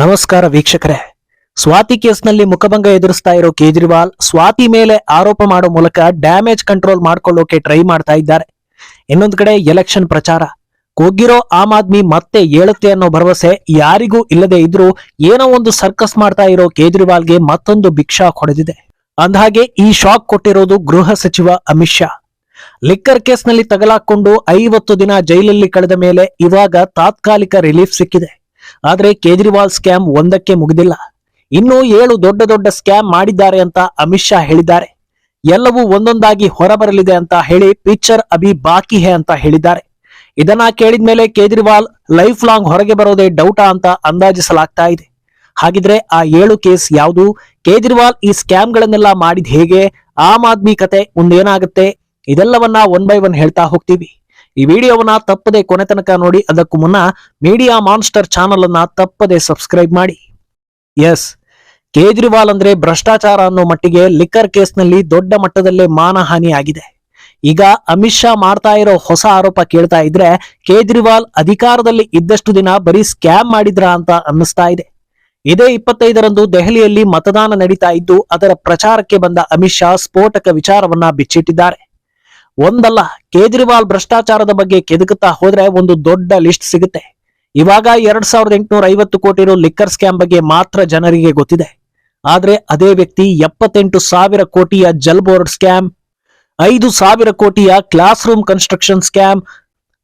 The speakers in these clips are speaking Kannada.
ನಮಸ್ಕಾರ ವೀಕ್ಷಕರೇ. ಸ್ವಾತಿ ಕೇಸ್ನಲ್ಲಿ ಮುಖಭಂಗ ಎದುರಿಸ್ತಾ ಇರೋ ಕೇಜ್ರಿವಾಲ್ ಸ್ವಾತಿ ಮೇಲೆ ಆರೋಪ ಮಾಡೋ ಮೂಲಕ ಡ್ಯಾಮೇಜ್ ಕಂಟ್ರೋಲ್ ಮಾಡ್ಕೊಳ್ಳೋಕೆ ಟ್ರೈ ಮಾಡ್ತಾ ಇದ್ದಾರೆ. ಇನ್ನೊಂದು ಕಡೆ ಎಲೆಕ್ಷನ್ ಪ್ರಚಾರ. ಕೊಗ್ಗಿರೋ ಆಮ್ ಆದ್ಮಿ ಮತ್ತೆ ಏಳುತ್ತೆ ಅನ್ನೋ ಭರವಸೆ ಯಾರಿಗೂ ಇಲ್ಲದೆ ಇದ್ರೂ ಏನೋ ಒಂದು ಸರ್ಕಸ್ ಮಾಡ್ತಾ ಇರೋ ಕೇಜ್ರಿವಾಲ್ಗೆ ಮತ್ತೊಂದು ಭಿಕ್ಷಾ ಹೊಡೆದಿದೆ. ಅಂದಹಾಗೆ ಈ ಶಾಕ್ ಕೊಟ್ಟಿರೋದು ಗೃಹ ಸಚಿವ ಅಮಿತ್ ಶಾ. ಲಿಕ್ಕರ್ ಕೇಸ್ನಲ್ಲಿ ತಗಲಾಕೊಂಡು ಐವತ್ತು ದಿನ ಜೈಲಲ್ಲಿ ಕಳೆದ ಮೇಲೆ ಇವಾಗ ತಾತ್ಕಾಲಿಕ ರಿಲೀಫ್ ಸಿಕ್ಕಿದೆ. ಆದ್ರೆ ಕೇಜ್ರಿವಾಲ್ ಸ್ಕ್ಯಾಮ್ ಒಂದಕ್ಕೆ ಮುಗಿದಿಲ್ಲ. ಇನ್ನೂ ಏಳು ದೊಡ್ಡ ದೊಡ್ಡ ಸ್ಕ್ಯಾಮ್ ಮಾಡಿದ್ದಾರೆ ಅಂತ ಅಮಿತ್ ಶಾ ಹೇಳಿದ್ದಾರೆ. ಎಲ್ಲವೂ ಒಂದೊಂದಾಗಿ ಹೊರಬರಲಿದೆ ಅಂತ ಹೇಳಿ ಪಿಕ್ಚರ್ ಅಭಿ ಬಾಕಿ ಹೇ ಅಂತ ಹೇಳಿದ್ದಾರೆ. ಇದನ್ನ ಕೇಳಿದ ಮೇಲೆ ಕೇಜ್ರಿವಾಲ್ ಲೈಫ್ ಲಾಂಗ್ ಹೊರಗೆ ಬರೋದೇ ಡೌಟಾ ಅಂತ ಅಂದಾಜಿಸಲಾಗ್ತಾ ಇದೆ. ಹಾಗಿದ್ರೆ ಆ ಏಳು ಕೇಸ್ ಯಾವುದು? ಕೇಜ್ರಿವಾಲ್ ಈ ಸ್ಕ್ಯಾಮ್ಗಳನ್ನೆಲ್ಲ ಮಾಡಿದ್ ಹೇಗೆ? ಆಮ್ ಆದ್ಮಿ ಕತೆ ಮುಂದೇನಾಗುತ್ತೆ? ಇದೆಲ್ಲವನ್ನ ಒನ್ ಬೈ ಒನ್ ಹೇಳ್ತಾ ಹೋಗ್ತೀವಿ. ಈ ವಿಡಿಯೋವನ್ನ ತಪ್ಪದೆ ಕೊನೆ ತನಕ ನೋಡಿ, ಅದಕ್ಕೂ ಮುನ್ನ ಮೀಡಿಯಾ ಮಾನ್ಸ್ಟರ್ ಚಾನಲ್ ಅನ್ನ ತಪ್ಪದೆ ಸಬ್ಸ್ಕ್ರೈಬ್ ಮಾಡಿ. ಎಸ್ ಕೇಜ್ರಿವಾಲ್ ಅಂದ್ರೆ ಭ್ರಷ್ಟಾಚಾರ ಅನ್ನೋ ಮಟ್ಟಿಗೆ ಲಿಕ್ಕರ್ ಕೇಸ್ನಲ್ಲಿ ದೊಡ್ಡ ಮಟ್ಟದಲ್ಲೇ ಮಾನಹಾನಿ ಆಗಿದೆ ಈಗ ಅಮಿತ್ ಶಾ ಮಾಡ್ತಾ ಇರೋ ಹೊಸ ಆರೋಪ ಕೇಳ್ತಾ ಇದ್ರೆ, ಕೇಜ್ರಿವಾಲ್ ಅಧಿಕಾರದಲ್ಲಿ ಇದ್ದಷ್ಟು ದಿನ ಬರೀ ಸ್ಕ್ಯಾಮ್ ಮಾಡಿದ್ರ ಅಂತ ಅನ್ನಿಸ್ತಾ ಇದೆ. ಇದೇ ಇಪ್ಪತ್ತೈದರಂದು ದೆಹಲಿಯಲ್ಲಿ ಮತದಾನ ನಡೀತಾ ಇದ್ದು, ಅದರ ಪ್ರಚಾರಕ್ಕೆ ಬಂದ ಅಮಿತ್ ಶಾ ಸ್ಫೋಟಕ ವಿಚಾರವನ್ನ ಬಿಚ್ಚಿಟ್ಟಿದ್ದಾರೆ. ಒಂದಲ್ಲ, ಕೇಜ್ರಿವಾಲ್ ಭ್ರಷ್ಟಾಚಾರದ ಬಗ್ಗೆ ಕೆದಕುತ್ತಾ ಹೋದ್ರೆ ಒಂದು ದೊಡ್ಡ ಲಿಸ್ಟ್ ಸಿಗುತ್ತೆ. ಇವಾಗ ಎರಡ್ ಸಾವಿರದ ಕೋಟಿ ರು ಲಿಕ್ಕರ್ ಸ್ಕ್ಯಾಮ್ ಬಗ್ಗೆ ಮಾತ್ರ ಜನರಿಗೆ ಗೊತ್ತಿದೆ. ಆದ್ರೆ ಅದೇ ವ್ಯಕ್ತಿ ಎಪ್ಪತ್ತೆಂಟು ಸಾವಿರ ಕೋಟಿಯ ಜಲ್ ಬೋರ್ಡ್ ಸ್ಕ್ಯಾಮ್, ಐದು ಸಾವಿರ ಕೋಟಿಯ ಕ್ಲಾಸ್ ರೂಮ್ ಕನ್ಸ್ಟ್ರಕ್ಷನ್ ಸ್ಕ್ಯಾಮ್,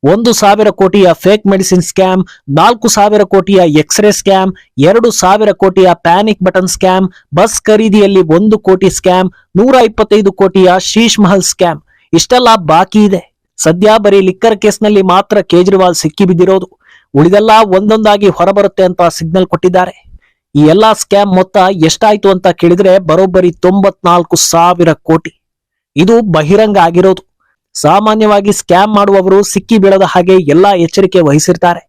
ಒಂದು ಸಾವಿರ ಕೋಟಿಯ ಫೇಕ್ ಮೆಡಿಸಿನ್ ಸ್ಕ್ಯಾಮ್, ನಾಲ್ಕು ಸಾವಿರ ಕೋಟಿಯ ಎಕ್ಸ್ರೇ ಸ್ಕ್ಯಾಮ್, ಎರಡು ಸಾವಿರ ಕೋಟಿಯ ಪ್ಯಾನಿಕ್ ಬಟನ್ ಸ್ಕ್ಯಾಮ್, ಬಸ್ ಖರೀದಿಯಲ್ಲಿ ಒಂದು ಕೋಟಿ ಸ್ಕ್ಯಾಮ್, ನೂರ ಇಪ್ಪತ್ತೈದು ಕೋಟಿಯ ಶೀಶ್ ಮಹಲ್ ಸ್ಕ್ಯಾಮ್. ಇಷ್ಟೆಲ್ಲ ಬಾಕಿ ಇದೆ. ಸದ್ಯ ಬರೀ ಲಿಕ್ಕರ್ ಕೇಸ್ನಲ್ಲಿ ಮಾತ್ರ ಕೇಜ್ರಿವಾಲ್ ಸಿಕ್ಕಿ ಬಿದ್ದಿರೋದು. ಉಳಿದೆಲ್ಲ ಒಂದೊಂದಾಗಿ ಹೊರಬರುತ್ತೆ ಅಂತ ಸಿಗ್ನಲ್ ಕೊಟ್ಟಿದ್ದಾರೆ. ಈ ಎಲ್ಲಾ ಸ್ಕ್ಯಾಮ್ ಮೊತ್ತ ಎಷ್ಟಾಯ್ತು ಅಂತ ಕೇಳಿದ್ರೆ ಬರೋಬ್ಬರಿ ತೊಂಬತ್ನಾಲ್ಕು ಸಾವಿರ ಕೋಟಿ. ಇದು ಬಹಿರಂಗ ಆಗಿರೋದು. ಸಾಮಾನ್ಯವಾಗಿ ಸ್ಕ್ಯಾಮ್ ಮಾಡುವವರು ಸಿಕ್ಕಿ ಬೀಳದ ಹಾಗೆ ಎಲ್ಲಾ ಎಚ್ಚರಿಕೆ ವಹಿಸಿರ್ತಾರೆ.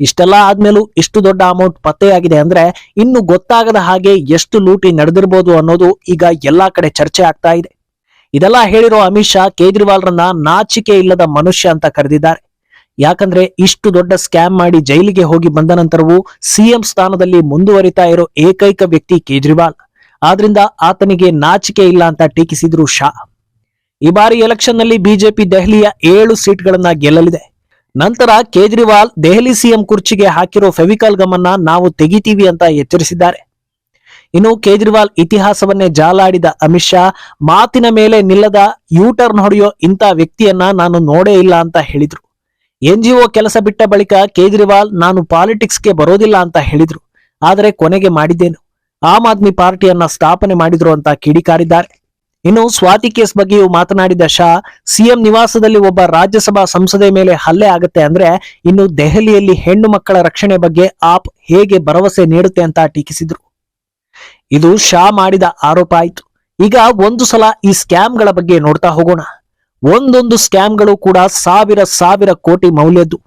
ಇಷ್ಟೆಲ್ಲ ಆದ್ಮೇಲೂ ಇಷ್ಟು ದೊಡ್ಡ ಅಮೌಂಟ್ ಪತ್ತೆಯಾಗಿದೆ ಅಂದ್ರೆ ಇನ್ನು ಗೊತ್ತಾಗದ ಹಾಗೆ ಎಷ್ಟು ಲೂಟಿ ನಡೆದಿರ್ಬೋದು ಅನ್ನೋದು ಈಗ ಎಲ್ಲಾ ಕಡೆ ಚರ್ಚೆ ಆಗ್ತಾ ಇದೆ. ಇದೆಲ್ಲ ಹೇಳಿರೋ ಅಮಿತ್ ಶಾ, ಕೇಜ್ರಿವಾಲ್ರನ್ನ ನಾಚಿಕೆ ಇಲ್ಲದ ಮನುಷ್ಯ ಅಂತ ಕರೆದಿದ್ದಾರೆ. ಯಾಕಂದ್ರೆ ಇಷ್ಟು ದೊಡ್ಡ ಸ್ಕ್ಯಾಮ್ ಮಾಡಿ ಜೈಲಿಗೆ ಹೋಗಿ ಬಂದ ನಂತರವೂ ಸಿಎಂ ಸ್ಥಾನದಲ್ಲಿ ಮುಂದುವರಿತಾ ಇರೋ ಏಕೈಕ ವ್ಯಕ್ತಿ ಕೇಜ್ರಿವಾಲ್. ಆದ್ರಿಂದ ಆತನಿಗೆ ನಾಚಿಕೆ ಇಲ್ಲ ಅಂತ ಟೀಕಿಸಿದ್ರು ಶಾ. ಈ ಬಾರಿ ಎಲೆಕ್ಷನ್ನಲ್ಲಿ ಬಿಜೆಪಿ ದೆಹಲಿಯ ಏಳು ಸೀಟ್ಗಳನ್ನ ಗೆಲ್ಲಲಿದೆ. ನಂತರ ಕೇಜ್ರಿವಾಲ್ ದೆಹಲಿ ಸಿಎಂ ಕುರ್ಚಿಗೆ ಹಾಕಿರೋ ಫೆವಿಕಾಲ್ ಗಮನ್ನ ನಾವು ತೆಗಿತೀವಿ ಅಂತ ಎಚ್ಚರಿಸಿದ್ದಾರೆ. ಇನ್ನು ಕೇಜ್ರಿವಾಲ್ ಇತಿಹಾಸವನ್ನೇ ಜಾಲಾಡಿದ ಅಮಿತ್ ಶಾ, ಮಾತಿನ ಮೇಲೆ ನಿಲ್ಲದ ಯೂಟರ್ನ್ ಹೊಡೆಯೋ ಇಂಥ ವ್ಯಕ್ತಿಯನ್ನ ನಾನು ನೋಡೇ ಇಲ್ಲ ಅಂತ ಹೇಳಿದ್ರು. ಎನ್ಜಿಒ ಕೆಲಸ ಬಿಟ್ಟ ಬಳಿಕ ಕೇಜ್ರಿವಾಲ್, ನಾನು ಪಾಲಿಟಿಕ್ಸ್ಗೆ ಬರೋದಿಲ್ಲ ಅಂತ ಹೇಳಿದ್ರು. ಆದರೆ ಕೊನೆಗೆ ಮಾಡಿದ್ದೇನು. ಆಮ್ ಆದ್ಮಿ ಪಾರ್ಟಿಯನ್ನ ಸ್ಥಾಪನೆ ಮಾಡಿದ್ರು ಅಂತ ಕಿಡಿಕಾರಿದ್ದಾರೆ. ಇನ್ನು ಸ್ವಾತಿ ಕೇಸ್ ಬಗ್ಗೆಯೂ ಮಾತನಾಡಿದ ಶಾ, ಸಿಎಂ ನಿವಾಸದಲ್ಲಿ ಒಬ್ಬ ರಾಜ್ಯಸಭಾ ಸಂಸದೆ ಮೇಲೆ ಹಲ್ಲೆ ಆಗುತ್ತೆ ಅಂದ್ರೆ ಇನ್ನು ದೆಹಲಿಯಲ್ಲಿ ಹೆಣ್ಣು ಮಕ್ಕಳ ರಕ್ಷಣೆ ಬಗ್ಗೆ ಆಪ್ ಹೇಗೆ ಭರವಸೆ ನೀಡುತ್ತೆ ಅಂತ ಟೀಕಿಸಿದ್ರು. ಇದು ಶಾ ಮಾಡಿದ ಆರೋಪ ಆಯ್ತು. ಈಗ ಒಂದು ಸಲ ಈ ಸ್ಕ್ಯಾಮ್ಗಳ ಬಗ್ಗೆ ನೋಡ್ತಾ ಹೋಗೋಣ. ಒಂದೊಂದು ಸ್ಕ್ಯಾಮ್ಗಳು ಕೂಡ ಸಾವಿರ ಸಾವಿರ ಕೋಟಿ ಮೌಲ್ಯದ್ದು.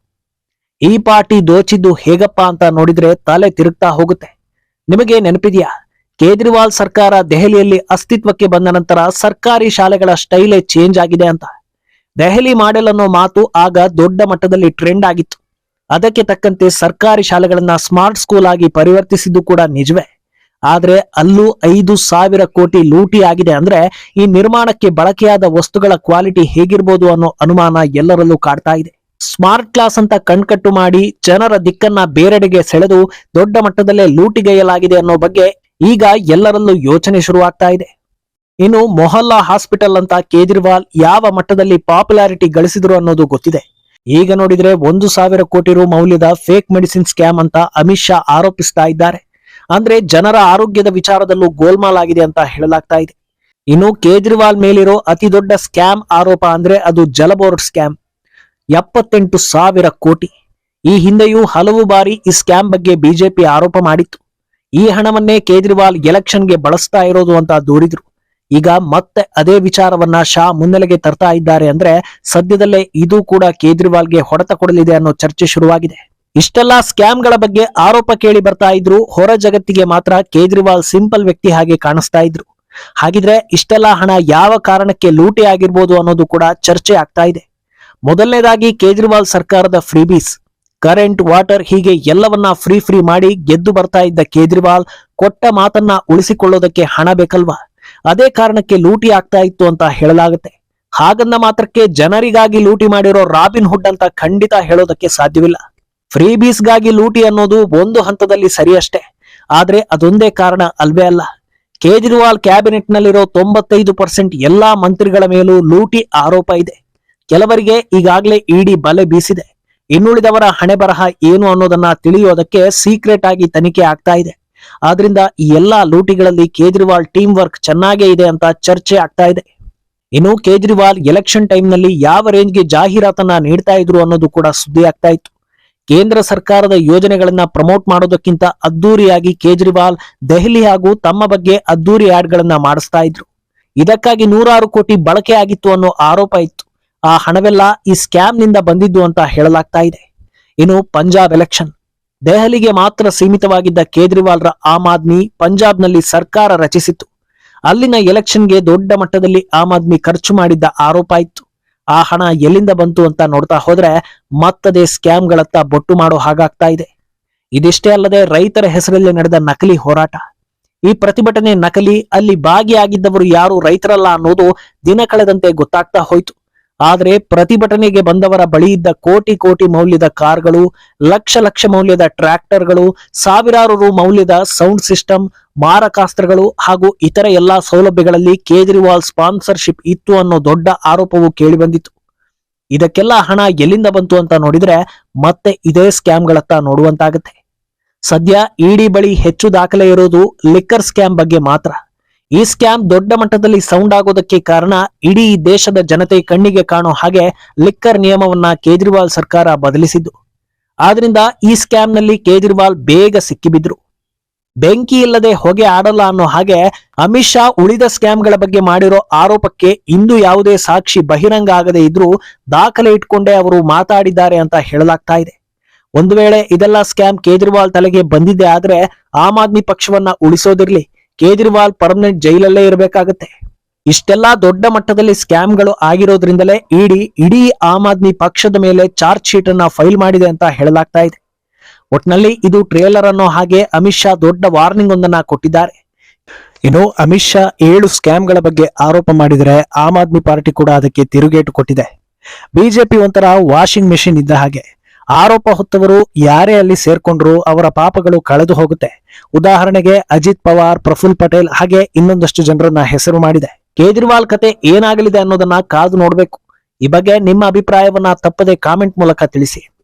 ಈ ಪಾರ್ಟಿ ದೋಚಿದ್ದು ಹೇಗಪ್ಪ ಅಂತ ನೋಡಿದ್ರೆ ತಲೆ ತಿರುಗ್ತಾ ಹೋಗುತ್ತೆ. ನಿಮಗೆ ನೆನಪಿದೆಯಾ? ಕೇಜ್ರಿವಾಲ್ ಸರ್ಕಾರ ದೆಹಲಿಯಲ್ಲಿ ಅಸ್ತಿತ್ವಕ್ಕೆ ಬಂದ ನಂತರ ಸರ್ಕಾರಿ ಶಾಲೆಗಳ ಸ್ಟೈಲೇ ಚೇಂಜ್ ಆಗಿದೆ ಅಂತ. ದೆಹಲಿ ಮಾಡೆಲ್ ಅನ್ನೋ ಮಾತು ಆಗ ದೊಡ್ಡ ಮಟ್ಟದಲ್ಲಿ ಟ್ರೆಂಡ್ ಆಗಿತ್ತು. ಅದಕ್ಕೆ ತಕ್ಕಂತೆ ಸರ್ಕಾರಿ ಶಾಲೆಗಳನ್ನ ಸ್ಮಾರ್ಟ್ ಸ್ಕೂಲ್ ಆಗಿ ಪರಿವರ್ತಿಸಿದ್ದು ಕೂಡ ನಿಜವೇ. ಆದ್ರೆ ಅಲ್ಲೂ ಐದು ಸಾವಿರ ಕೋಟಿ ಲೂಟಿ ಆಗಿದೆ ಅಂದ್ರೆ ಈ ನಿರ್ಮಾಣಕ್ಕೆ ಬಳಕೆಯಾದ ವಸ್ತುಗಳ ಕ್ವಾಲಿಟಿ ಹೇಗಿರ್ಬೋದು ಅನ್ನೋ ಅನುಮಾನ ಎಲ್ಲರಲ್ಲೂ ಕಾಡ್ತಾ ಇದೆ. ಸ್ಮಾರ್ಟ್ ಕ್ಲಾಸ್ ಅಂತ ಕಣ್ಕಟ್ಟು ಮಾಡಿ ಜನರ ದಿಕ್ಕನ್ನ ಬೇರೆಡೆಗೆ ಸೆಳೆದು ದೊಡ್ಡ ಮಟ್ಟದಲ್ಲೇ ಲೂಟಿಗೈಯಲಾಗಿದೆ ಅನ್ನೋ ಬಗ್ಗೆ ಈಗ ಎಲ್ಲರಲ್ಲೂ ಯೋಚನೆ ಶುರುವಾಗ್ತಾ ಇದೆ. ಇನ್ನು ಮೊಹಲ್ಲಾ ಹಾಸ್ಪಿಟಲ್ ಅಂತ ಕೇಜ್ರಿವಾಲ್ ಯಾವ ಮಟ್ಟದಲ್ಲಿ ಪಾಪ್ಯುಲಾರಿಟಿ ಗಳಿಸಿದ್ರು ಅನ್ನೋದು ಗೊತ್ತಿದೆ. ಈಗ ನೋಡಿದ್ರೆ ಒಂದು ಸಾವಿರ ಕೋಟಿ ರು ಮೌಲ್ಯದ ಫೇಕ್ ಮೆಡಿಸಿನ್ ಸ್ಕ್ಯಾಮ್ ಅಂತ ಅಮಿತ್ ಶಾ ಆರೋಪಿಸ್ತಾ ಇದ್ದಾರೆ. ಅಂದ್ರೆ ಜನರ ಆರೋಗ್ಯದ ವಿಚಾರದಲ್ಲೂ ಗೋಲ್ಮಾಲ್ ಆಗಿದೆ ಅಂತ ಹೇಳಲಾಗ್ತಾ ಇದೆ. ಇನ್ನು ಕೇಜ್ರಿವಾಲ್ ಮೇಲಿರೋ ಅತಿ ದೊಡ್ಡ ಸ್ಕ್ಯಾಮ್ ಆರೋಪ ಅಂದ್ರೆ ಅದು ಜಲಬೋರ್ಡ್ ಸ್ಕ್ಯಾಮ್. ಎಪ್ಪತ್ತೆಂಟು ಸಾವಿರ ಕೋಟಿ. ಈ ಹಿಂದೆಯೂ ಹಲವು ಬಾರಿ ಈ ಸ್ಕ್ಯಾಮ್ ಬಗ್ಗೆ ಬಿಜೆಪಿ ಆರೋಪ ಮಾಡಿತ್ತು. ಈ ಹಣವನ್ನೇ ಕೇಜ್ರಿವಾಲ್ ಎಲೆಕ್ಷನ್ಗೆ ಬಳಸ್ತಾ ಇರೋದು ಅಂತ ದೂರಿದ್ರು. ಈಗ ಮತ್ತೆ ಅದೇ ವಿಚಾರವನ್ನ ಶಾ ಮುನ್ನೆಲೆಗೆ ತರ್ತಾ ಇದ್ದಾರೆ ಅಂದ್ರೆ ಸದ್ಯದಲ್ಲೇ ಇದು ಕೂಡ ಕೇಜ್ರಿವಾಲ್ಗೆ ಹೊಡೆತ ಕೊಡಲಿದೆ ಅನ್ನೋ ಚರ್ಚೆ ಶುರುವಾಗಿದೆ. ಇಷ್ಟೆಲ್ಲಾ ಸ್ಕ್ಯಾಮ್ಗಳ ಬಗ್ಗೆ ಆರೋಪ ಕೇಳಿ ಬರ್ತಾ ಇದ್ರು. ಹೊರ ಜಗತ್ತಿಗೆ ಮಾತ್ರ ಕೇಜ್ರಿವಾಲ್ ಸಿಂಪಲ್ ವ್ಯಕ್ತಿ ಹಾಗೆ ಕಾಣಿಸ್ತಾ ಇದ್ರು. ಹಾಗಿದ್ರೆ ಇಷ್ಟೆಲ್ಲಾ ಹಣ ಯಾವ ಕಾರಣಕ್ಕೆ ಲೂಟಿ ಆಗಿರ್ಬೋದು ಅನ್ನೋದು ಕೂಡ ಚರ್ಚೆ ಆಗ್ತಾ ಇದೆ. ಮೊದಲನೇದಾಗಿ ಕೇಜ್ರಿವಾಲ್ ಸರ್ಕಾರದ ಫ್ರೀಬೀಸ್. ಕರೆಂಟ್, ವಾಟರ್ ಹೀಗೆ ಎಲ್ಲವನ್ನ ಫ್ರೀ ಫ್ರೀ ಮಾಡಿ ಗೆದ್ದು ಬರ್ತಾ ಇದ್ದ ಕೇಜ್ರಿವಾಲ್ ಕೊಟ್ಟ ಮಾತನ್ನ ಉಳಿಸಿಕೊಳ್ಳೋದಕ್ಕೆ ಹಣ ಬೇಕಲ್ವಾ? ಅದೇ ಕಾರಣಕ್ಕೆ ಲೂಟಿ ಆಗ್ತಾ ಇತ್ತು ಅಂತ ಹೇಳಲಾಗುತ್ತೆ. ಹಾಗಂದ ಮಾತ್ರಕ್ಕೆ ಜನರಿಗಾಗಿ ಲೂಟಿ ಮಾಡಿರೋ ರಾಬಿನ್ ಹುಡ್ ಅಂತ ಖಂಡಿತ ಹೇಳೋದಕ್ಕೆ ಸಾಧ್ಯವಿಲ್ಲ. ಫ್ರೀ ಬೀಸ್ಗಾಗಿ ಲೂಟಿ ಅನ್ನೋದು ಒಂದು ಹಂತದಲ್ಲಿ ಸರಿಯಷ್ಟೇ ಆದ್ರೆ ಅದೊಂದೇ ಕಾರಣ ಅಲ್ವೇ ಅಲ್ಲ. ಕೇಜ್ರಿವಾಲ್ ಕ್ಯಾಬಿನೆಟ್ ನಲ್ಲಿರೋ ತೊಂಬತ್ತೈದು ಪರ್ಸೆಂಟ್ ಎಲ್ಲಾ ಮಂತ್ರಿಗಳ ಮೇಲೂ ಲೂಟಿ ಆರೋಪ ಇದೆ. ಕೆಲವರಿಗೆ ಈಗಾಗಲೇ ಇಡಿ ಬಲೆ ಬೀಸಿದೆ. ಇನ್ನುಳಿದವರ ಹಣೆ ಬರಹ ಏನು ಅನ್ನೋದನ್ನ ತಿಳಿಯೋದಕ್ಕೆ ಸೀಕ್ರೆಟ್ ಆಗಿ ತನಿಖೆ ಆಗ್ತಾ ಇದೆ. ಆದ್ರಿಂದ ಈ ಎಲ್ಲಾ ಲೂಟಿಗಳಲ್ಲಿ ಕೇಜ್ರಿವಾಲ್ ಟೀಮ್ ವರ್ಕ್ ಚೆನ್ನಾಗೇ ಇದೆ ಅಂತ ಚರ್ಚೆ ಆಗ್ತಾ ಇದೆ. ಇನ್ನು ಕೇಜ್ರಿವಾಲ್ ಎಲೆಕ್ಷನ್ ಟೈಮ್ನಲ್ಲಿ ಯಾವ ರೇಂಜ್ಗೆ ಜಾಹೀರಾತನ್ನ ನೀಡ್ತಾ ಇದ್ರು ಅನ್ನೋದು ಕೂಡ ಸುದ್ದಿ ಆಗ್ತಾ ಇತ್ತು. ಕೇಂದ್ರ ಸರ್ಕಾರದ ಯೋಜನೆಗಳನ್ನ ಪ್ರಮೋಟ್ ಮಾಡೋದಕ್ಕಿಂತ ಅದ್ದೂರಿಯಾಗಿ ಕೇಜ್ರಿವಾಲ್ ದೆಹಲಿ ಹಾಗೂ ತಮ್ಮ ಬಗ್ಗೆ ಅದ್ದೂರಿ ಆಡ್ಗಳನ್ನ ಮಾಡಿಸ್ತಾ ಇದ್ರು. ಇದಕ್ಕಾಗಿ ನೂರಾರು ಕೋಟಿ ಬಳಕೆ ಆಗಿತ್ತು ಅನ್ನೋ ಆರೋಪ ಇತ್ತು. ಆ ಹಣವೆಲ್ಲ ಈ ಸ್ಕ್ಯಾಮ್ನಿಂದ ಬಂದಿದ್ದು ಅಂತ ಹೇಳಲಾಗ್ತಾ ಇದೆ. ಇನ್ನು ಪಂಜಾಬ್ ಎಲೆಕ್ಷನ್. ದೆಹಲಿಗೆ ಮಾತ್ರ ಸೀಮಿತವಾಗಿದ್ದ ಕೇಜ್ರಿವಾಲ್ರ ಆಮ್ ಆದ್ಮಿ ಪಂಜಾಬ್ನಲ್ಲಿ ಸರ್ಕಾರ ರಚಿಸಿತ್ತು. ಅಲ್ಲಿನ ಎಲೆಕ್ಷನ್ಗೆ ದೊಡ್ಡ ಮಟ್ಟದಲ್ಲಿ ಆಮ್ ಆದ್ಮಿ ಖರ್ಚು ಮಾಡಿದ್ದ ಆರೋಪ ಇತ್ತು. ಆ ಹಣ ಎಲ್ಲಿಂದ ಬಂತು ಅಂತ ನೋಡ್ತಾ ಹೋದ್ರೆ ಮತ್ತದೇ ಸ್ಕ್ಯಾಮ್ಗಳತ್ತ ಬೊಟ್ಟು ಮಾಡೋ ಹಾಗಾಗ್ತಾ ಇದೆ. ಇದಿಷ್ಟೇ ಅಲ್ಲದೆ ರೈತರ ಹೆಸರಲ್ಲಿ ನಡೆದ ನಕಲಿ ಹೋರಾಟ. ಈ ಪ್ರತಿಭಟನೆ ನಕಲಿ, ಅಲ್ಲಿ ಭಾಗಿಯಾಗಿದ್ದವರು ಯಾರು ರೈತರಲ್ಲ ಅನ್ನೋದು ದಿನ ಕಳೆದಂತೆ ಗೊತ್ತಾಗ್ತಾ ಹೋಯ್ತು. ಆದ್ರೆ ಪ್ರತಿಭಟನೆಗೆ ಬಂದವರ ಬಳಿ ಇದ್ದ ಕೋಟಿ ಕೋಟಿ ಮೌಲ್ಯದ ಕಾರ್ಗಳು, ಲಕ್ಷ ಲಕ್ಷ ಮೌಲ್ಯದ ಟ್ರ್ಯಾಕ್ಟರ್ಗಳು, ಸಾವಿರಾರು ರು ಮೌಲ್ಯದ ಸೌಂಡ್ ಸಿಸ್ಟಮ್, ಮಾರಕಾಸ್ತ್ರಗಳು ಹಾಗೂ ಇತರ ಎಲ್ಲಾ ಸೌಲಭ್ಯಗಳಲ್ಲಿ ಕೇಜ್ರಿವಾಲ್ ಸ್ಪಾನ್ಸರ್ಶಿಪ್ ಇತ್ತು ಅನ್ನೋ ದೊಡ್ಡ ಆರೋಪವು ಕೇಳಿಬಂದಿತ್ತು. ಇದಕ್ಕೆಲ್ಲ ಹಣ ಎಲ್ಲಿಂದ ಬಂತು ಅಂತ ನೋಡಿದ್ರೆ ಮತ್ತೆ ಇದೇ ಸ್ಕ್ಯಾಮ್ಗಳತ್ತ ನೋಡುವಂತಾಗುತ್ತೆ. ಸದ್ಯ ಇಡಿ ಬಳಿ ಹೆಚ್ಚು ದಾಖಲೆ ಇರೋದು ಲಿಕ್ಕರ್ ಸ್ಕ್ಯಾಮ್ ಬಗ್ಗೆ ಮಾತ್ರ. ಈ ಸ್ಕ್ಯಾಮ್ ದೊಡ್ಡ ಮಟ್ಟದಲ್ಲಿ ಸೌಂಡ್ ಆಗೋದಕ್ಕೆ ಕಾರಣ ಇಡೀ ದೇಶದ ಜನತೆ ಕಣ್ಣಿಗೆ ಕಾಣೋ ಹಾಗೆ ಲಿಕ್ಕರ್ ನಿಯಮವನ್ನ ಕೇಜ್ರಿವಾಲ್ ಸರ್ಕಾರ ಬದಲಿಸಿದ್ದು. ಆದ್ರಿಂದ ಈ ಸ್ಕ್ಯಾಮ್ನಲ್ಲಿ ಕೇಜ್ರಿವಾಲ್ ಬೇಗ ಸಿಕ್ಕಿಬಿದ್ರು. ಬೆಂಕಿ ಇಲ್ಲದೆ ಹೊಗೆ ಆಡಲ್ಲ ಅನ್ನೋ ಹಾಗೆ ಅಮಿತ್ ಶಾ ಉಳಿದ ಸ್ಕ್ಯಾಮ್ಗಳ ಬಗ್ಗೆ ಮಾಡಿರೋ ಆರೋಪಕ್ಕೆ ಇಂದು ಯಾವುದೇ ಸಾಕ್ಷಿ ಬಹಿರಂಗ ಆಗದೆ ಇದ್ರೂ ದಾಖಲೆ ಇಟ್ಕೊಂಡೇ ಅವರು ಮಾತಾಡಿದ್ದಾರೆ ಅಂತ ಹೇಳಲಾಗ್ತಾ ಇದೆ. ಒಂದು ವೇಳೆ ಇದೆಲ್ಲ ಸ್ಕ್ಯಾಮ್ ಕೇಜ್ರಿವಾಲ್ ತಲೆಗೆ ಬಂದಿದೆ ಆದ್ರೆ ಆಮ್ ಆದ್ಮಿ ಪಕ್ಷವನ್ನ ಉಳಿಸೋದಿರ್ಲಿ. ಕೇಜ್ರಿವಾಲ್ ಪರ್ಮನೆಂಟ್ ಜೈಲಲ್ಲೇ ಇರಬೇಕಾಗತ್ತೆ. ಇಷ್ಟೆಲ್ಲಾ ದೊಡ್ಡ ಮಟ್ಟದಲ್ಲಿ ಸ್ಕ್ಯಾಮ್ಗಳು ಆಗಿರೋದ್ರಿಂದಲೇ ಇಡಿ, ಇಡೀ ಆಮ್ ಆದ್ಮಿ ಪಕ್ಷದ ಮೇಲೆ ಚಾರ್ಜ್ ಶೀಟ್ ಅನ್ನ ಫೈಲ್ ಮಾಡಿದೆ ಅಂತ ಹೇಳಲಾಗ್ತಾ ಇದೆ. ಒಟ್ನಲ್ಲಿ ಇದು ಟ್ರೇಲರ್ ಅನ್ನೋ ಹಾಗೆ ಅಮಿತ್ ಶಾ ದೊಡ್ಡ ವಾರ್ನಿಂಗ್ ಒಂದನ್ನ ಕೊಟ್ಟಿದ್ದಾರೆ. ಇನ್ನು ಅಮಿತ್ ಶಾ ಏಳು ಸ್ಕ್ಯಾಮ್ಗಳ ಬಗ್ಗೆ ಆರೋಪ ಮಾಡಿದರೆ ಆಮ್ ಆದ್ಮಿ ಪಾರ್ಟಿ ಕೂಡ ಅದಕ್ಕೆ ತಿರುಗೇಟು ಕೊಟ್ಟಿದೆ. ಬಿಜೆಪಿ ಒಂಥರ ವಾಷಿಂಗ್ ಮೆಷಿನ್ ಇದ್ದ ಹಾಗೆ. ಆರೋಪ ಹೊತ್ತವರು ಯಾರೇ ಅಲ್ಲಿ ಸೇರ್ಕೊಂಡ್ರು ಅವರ ಪಾಪಗಳು ಕಳೆದು ಹೋಗುತ್ತೆ. ಉದಾಹರಣೆಗೆ ಅಜಿತ್ ಪವಾರ್, ಪ್ರಫುಲ್ ಪಟೇಲ್ ಹಾಗೆ ಇನ್ನೊಂದಷ್ಟು ಜನರನ್ನ ಹೆಸರು ಮಾಡಿದೆ. ಕೇಜ್ರಿವಾಲ್ ಕತೆ ಏನಾಗಲಿದೆ ಅನ್ನೋದನ್ನ ಕಾದು ನೋಡಬೇಕು. ಈ ಬಗ್ಗೆ ನಿಮ್ಮ ಅಭಿಪ್ರಾಯವನ್ನ ತಪ್ಪದೆ ಕಾಮೆಂಟ್ ಮೂಲಕ ತಿಳಿಸಿ.